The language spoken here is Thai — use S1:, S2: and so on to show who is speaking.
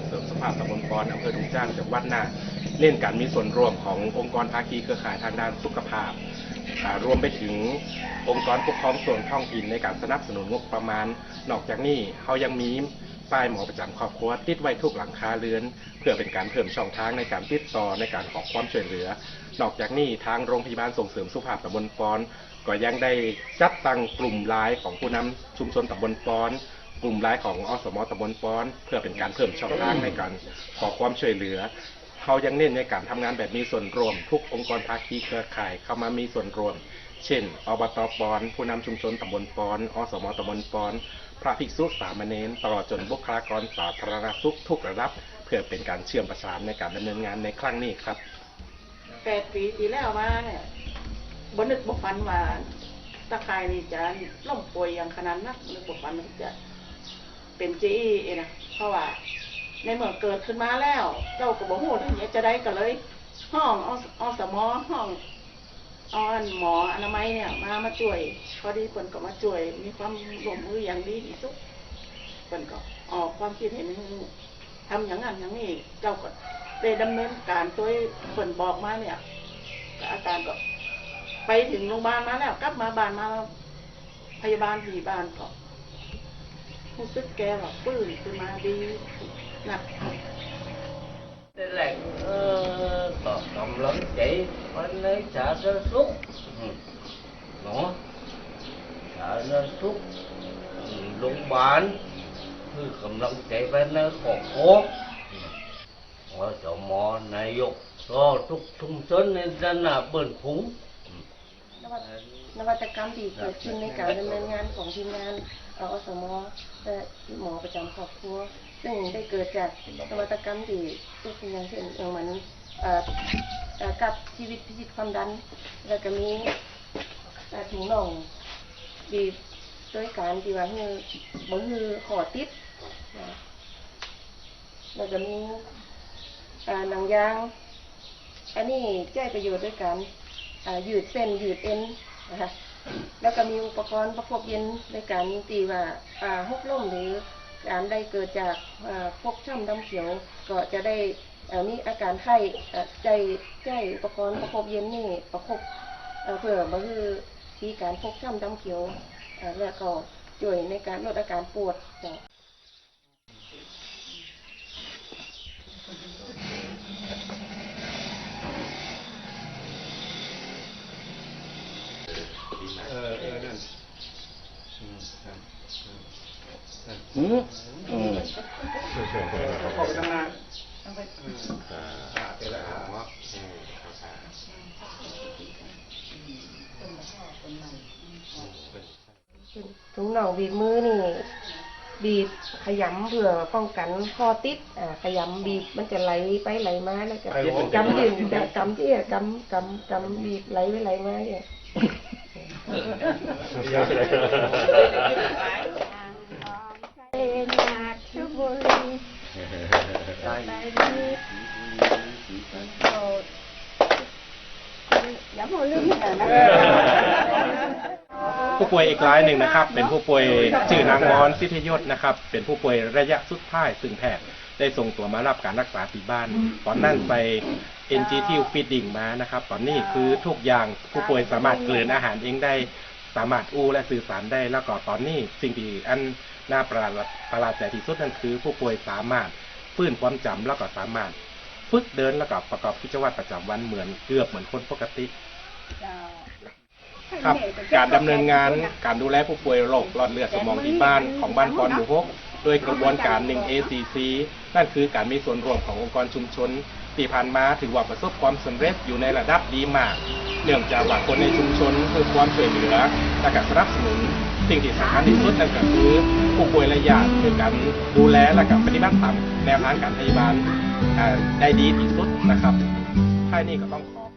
S1: งเสริมสภาพตำบลปอนอำเภอทุ่งจ้างจังหวัดน่านเล่นการมีส่วนร่วมขององค์กรภาคีเครือข่ายทางด้านสุขภาพอ่ารวมไปถึงองค์กรปกครองส่วนท้องถิ่นในการสนับสนุนงบประมาณ นอกจากนี้เขายังมีป้ายหมอประจำครอบครัวติดไว้ทุกหลังคาเรือน เพื่อเป็นการเพิ่มช่องทางในการติดต่อในการขอความช่วยเหลือ นอกจากนี้ทางโรงพยาบาลส่งเสริมสุขภาพตำบลปอนก็ยังได้จัดตั้งกลุ่มไลน์ของผู้นำชุมชนตำบลปอน กลุ่มไลน์ของอสมตำบลปอน เพื่อเป็นการเพิ่มช่องทางในการขอความช่วยเหลือเขายังเน้นในการทำงานแบบมีส่วนรวม ทุกองค์กรภาคีเครือข่ายเข้ามามีส่วนรวม เช่น อบตปอน ผู้นำชุมชนตำบลปอน อสมตำบลปอน พระภิกษุสามเณรตลอดจนบุคลากรสาธารณสุขทุกระดับ เพื่อเป็นการเชื่อมประสานในการดำเนินงานในครั้งนี้ครับ
S2: แปดปีที่แล้วมาเนี่ยบนึกบฝันว่าตะไคร่นี่จะล่มป่วยอย่างขนาดนักนึกบฝันจะ เป็นจีเองนะเพราะว่า ในเมื่อเกิดขึ้นมาแล้วเจ้าก็บอกโหที่นี้จะได้ก็เลย ห้องออสมอห้องออนหมออนามัยเนี่ยมามาช่วยพอดีเปิ่นก็มาช่วย มีความร่วมมืออย่างดีที่สุดเปิ่นก็ออกความคิดเห็นทำอย่างนั้นอย่างนี้เจ้าก็ได้ดำเนินการตัวเปิ่นบอกมาเนี่ยอาการก็ ไปถึงโรงพยาบาลมาแล้ว กลับมาบ้านมาแล้วพยาบาลผีบ้านก็ รู้สึกแกแบบปื้นขึ้นมาดีหนัก
S3: Thế là ờ, có cầm lớn chỉ phải lấy trả ra suốt Ừ. nó trả ra suốt Ừ, lúc bán cứ cầm lớn chỉ phải nơi khổ khổ ở chỗ mò này dục rồi trúc trung sơn nên dân là bền phúng
S4: นวัตกรรมที่เกิดขึ้นในการดำเนินงานของทีมงานอสมและหมอประจำครอบครัว ซึ่งได้เกิดจากนวัตกรรมที่ทุกอย่างเช่นอย่างเหมือนกับชีวิตพิชิตความดัน แล้วก็มีถุงน่องบีด้วยการที่ว่าคือบ่คือขอติดแล้วก็มีหนังยาง อันนี้ใช้ประโยชน์ด้วยการ ยืดเส้นยืดเอ็นนะคะแล้วก็มีอุปกรณ์ประกบเย็นในการตีว่าอ่าหกล้มหรือการได้เกิดจากพกช้ำดำเขียว ก็จะได้มีอาการไข้เอ่อใจใจอุปกรณ์ประกบเย็นนี่ประกบเพื่อมาคือที่การพกช้ำดำเขียวแล้วก็ช่วยในการลดอาการปวดจ้ะ
S1: เออเออนั่น
S3: ừ. Ừ.
S1: ขอบคุณนะอ่าเดี๋ยวละเนาะอืมครับ
S4: ถุงน่องบีบมือนี่ บีบขยำเพื่อป้องกันข้อติดอ่าขยำบีบมันจะไหลไปไหลมาแล้วก็กำยืนแบบกำที่กำกำกำบีบไหลไปไหลมาเนี่ย
S5: เป็นนาชุบุรี
S1: ผู้ป่วยอีกรายหนึ่งนะครับ เป็นผู้ป่วยชื่อนางมอนสิทธิยศนะครับ เป็นผู้ป่วยระยะสุดท้ายซึ่งแพทย์ได้ส่งตัวมารับการรักษาที่บ้าน ตอนนั้นไป NGT feeding มานะครับ ตอนนี้คือทุกอย่างผู้ป่วยสามารถเกลืนอาหารเองได้ สามารถอู้และสื่อสารได้ แล้วก็ตอนนี้สิ่งที่อันน่าประหลาดประหลาดใจที่สุดนั่นคือ ผู้ป่วยสามารถฟื้นความจำแล้วก็สามารถฝึกเดินแล้วก็ประกอบกิจวัตรประจำวันเหมือนเกือบเหมือนคนปกติ ครับ การดำเนินงานการดูแลผู้ป่วยโรคหลอดเลือดสมองที่บ้านของบ้านปอนหมู่ฮกโดยกระบวนการ 1ACC นั่นคือการมีส่วนร่วมขององค์กรชุมชนที่ผ่านมาถือว่าประสบความสำเร็จอยู่ในระดับดีมาก เนื่องจากว่าคนในชุมชนคือความช่วยเหลือและการสนับสนุน สิ่งที่สำคัญที่สุดนั่นก็คือผู้ป่วยและญาติคือการดูแลและการปฏิบัติตามแนวทางการพยาบาลได้ดีที่สุดนะครับท้านี้ก็ต้องขอ